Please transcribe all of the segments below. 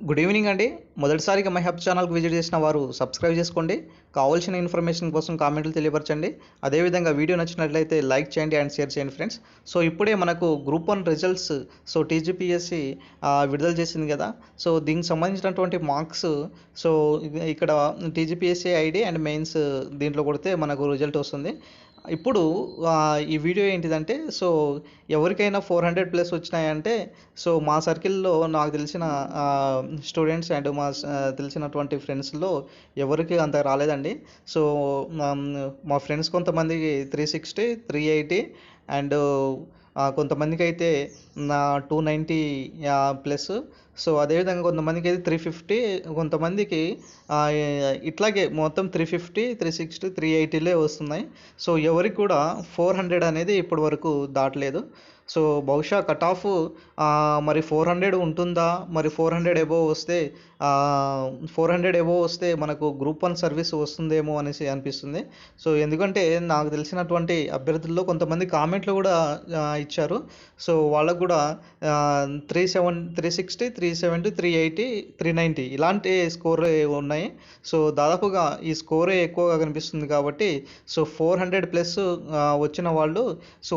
Good evening అండి. మొదటిసారిగా my hub ఛానల్కి విజిట్ చేసిన వారు సబ్స్క్రైబ్ చేసుకోండి. కావాల్సిన ఇన్ఫర్మేషన్ కోసం కామెంట్లు తెలియపరచండి. అదేవిధంగా వీడియో నచ్చినట్లయితే లైక్ చేయండి అండ్ షేర్ చేయండి ఫ్రెండ్స్. సో ఇప్పుడే మనకు group one results so TGPSC విడుదల చేసింది కదా. సో దీనికి సంబంధించినటువంటి మార్క్స్ సో ఇక్కడ టీజీపీఎస్సి ఐడి అండ్ మెయిన్స్ దీంట్లో కొడితే మనకు రిజల్ట్ వస్తుంది. ఇప్పుడు ఈ వీడియో ఏంటిదంటే సో ఎవరికైనా ఫోర్ హండ్రెడ్ ప్లస్ వచ్చినాయంటే సో మా సర్కిల్లో నాకు తెలిసిన స్టూడెంట్స్ అండ్ మా తెలిసినటువంటి ఫ్రెండ్స్లో ఎవరికి అంత రాలేదండి. సో మా ఫ్రెండ్స్ కొంతమందికి three sixty three eighty and కొంతమందికి అయితే నా టూ నైంటీ ప్లస్ సో అదేవిధంగా కొంతమందికి అయితే త్రీ ఫిఫ్టీ కొంతమందికి ఇట్లాగే మొత్తం three fifty three sixty three ఎయిటీలే వస్తున్నాయి. సో ఎవరికి కూడా ఫోర్ హండ్రెడ్ అనేది ఇప్పటి వరకు దాటలేదు. సో బహుశా కట్ ఆఫ్ మరి ఫోర్ హండ్రెడ్ ఉంటుందా? మరి ఫోర్ హండ్రెడ్ ఎబో వస్తే ఫోర్ హండ్రెడ్ ఎబో వస్తే మనకు గ్రూప్ వన్ సర్వీస్ వస్తుందేమో అనేసి అనిపిస్తుంది. సో ఎందుకంటే నాకు తెలిసినటువంటి అభ్యర్థుల్లో కొంతమంది కామెంట్లు కూడా ఇచ్చారు. సో వాళ్ళకు కూడా three seven three sixty three seventy three eighty three ninety ఇలాంటి స్కోర్ ఉన్నాయి. సో దాదాపుగా ఈ స్కోరే ఎక్కువగా కనిపిస్తుంది కాబట్టి సో ఫోర్ హండ్రెడ్ ప్లస్ వచ్చిన వాళ్ళు సో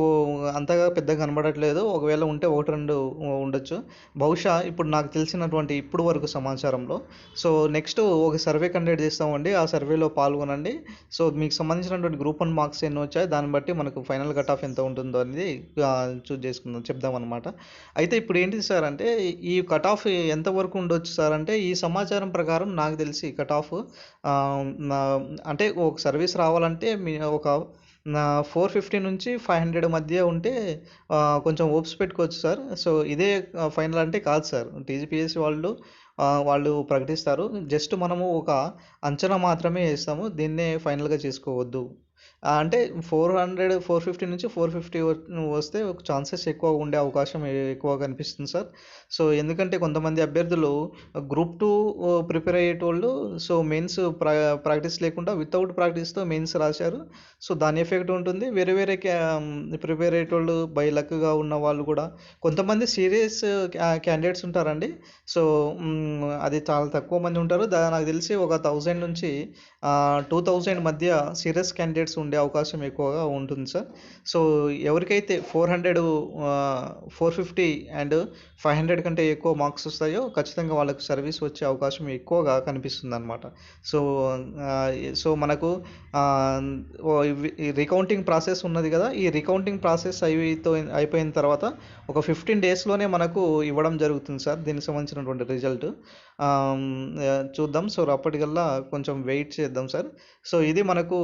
అంతగా పెద్దగా కనబడట్లేదు. ఒకవేళ ఉంటే ఒకటి రెండు ఉండొచ్చు. బహుశా ఇప్పుడు నాకు తెలిసినటువంటి ఇప్పుడు వరకు సమాచారంలో. సో నెక్స్ట్ ఒక సర్వే కండక్ట్ చేస్తామండి. ఆ సర్వేలో పాల్గొనండి. సో మీకు సంబంధించినటువంటి గ్రూప్ వన్ మార్క్స్ ఎన్ని వచ్చాయి దాన్ని బట్టి మనకు ఫైనల్ కట్ ఆఫ్ ఎంత ఉంటుందో అనేది చూస్ చేసుకుందాం చెప్దాం అనమాట అయితే ఇప్పుడు ఏంటి సార్ అంటే ఈ కట్ ఆఫ్ ఎంత వరకు ఉండొచ్చు సార్? అంటే ఈ సమాచారం ప్రకారం నాకు తెలిసి కట్ ఆఫ్ అంటే ఒక సర్వీస్ రావాలంటే మీ ఒక ఫోర్ ఫిఫ్టీ నుంచి ఫైవ్ హండ్రెడ్ మధ్య ఉంటే కొంచెం ఓప్స్ పెట్టుకోవచ్చు సార్. సో ఇదే ఫైనల్ అంటే కాదు సార్. టీజీపీఎస్సీ వాళ్ళు వాళ్ళు ప్రకటిస్తారు. జస్ట్ మనము ఒక అంచనా మాత్రమే వేస్తాము. దీన్నే ఫైనల్గా చేసుకోవద్దు. అంటే ఫోర్ హండ్రెడ్ ఫోర్ ఫిఫ్టీ నుంచి ఫోర్ ఫిఫ్టీ వస్తే ఛాన్సెస్ ఎక్కువ ఉండే అవకాశం ఎక్కువ కనిపిస్తుంది సార్. సో ఎందుకంటే కొంతమంది అభ్యర్థులు గ్రూప్ టూ ప్రిపేర్ అయ్యేటోళ్ళు సో మెయిన్స్ ప్రా ప్రాక్టీస్ లేకుండా వితౌట్ ప్రాక్టీస్తో మెయిన్స్ రాశారు. సో దాని ఎఫెక్ట్ ఉంటుంది. వేరే వేరే ప్రిపేర్ అయ్యేటోళ్ళు బై లక్గా ఉన్న వాళ్ళు కూడా కొంతమంది సీరియస్ క్యాండిడేట్స్ ఉంటారండి. సో అది చాలా తక్కువ మంది ఉంటారు. దా నాకు తెలిసి ఒక థౌజండ్ నుంచి టూ థౌజండ్ మధ్య సీరియస్ క్యాండిడేట్స్ ఉండే అవకాశం ఎక్కువగా ఉంటుంది సార్. సో ఎవరికైతే four hundred four fifty and five hundred కంటే ఎక్కువ మార్క్స్ వస్తాయో ఖచ్చితంగా వాళ్ళకు సర్వీస్ వచ్చే అవకాశం ఎక్కువగా కనిపిస్తుంది అనమాట సో సో మనకు రికౌంటింగ్ ప్రాసెస్ ఉన్నది కదా ఈ రికౌంటింగ్ ప్రాసెస్ అయితో అయిపోయిన తర్వాత ఒక ఫిఫ్టీన్ డేస్లోనే మనకు ఇవ్వడం జరుగుతుంది సార్ దీనికి సంబంధించినటువంటి రిజల్ట్ చూద్దాం. సో అప్పటికల్లా కొంచెం వెయిట్ చేద్దాం సార్. సో ఇది మనకు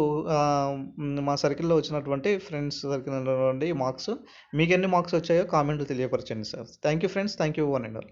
మా సర్కిల్లో వచ్చినటువంటి ఫ్రెండ్స్ సర్కిల్ మార్క్స్ మీకు ఎన్ని మార్క్స్ వచ్చాయో కామెంట్లు తెలియపరచండి sir. Thank you friends thank you one and all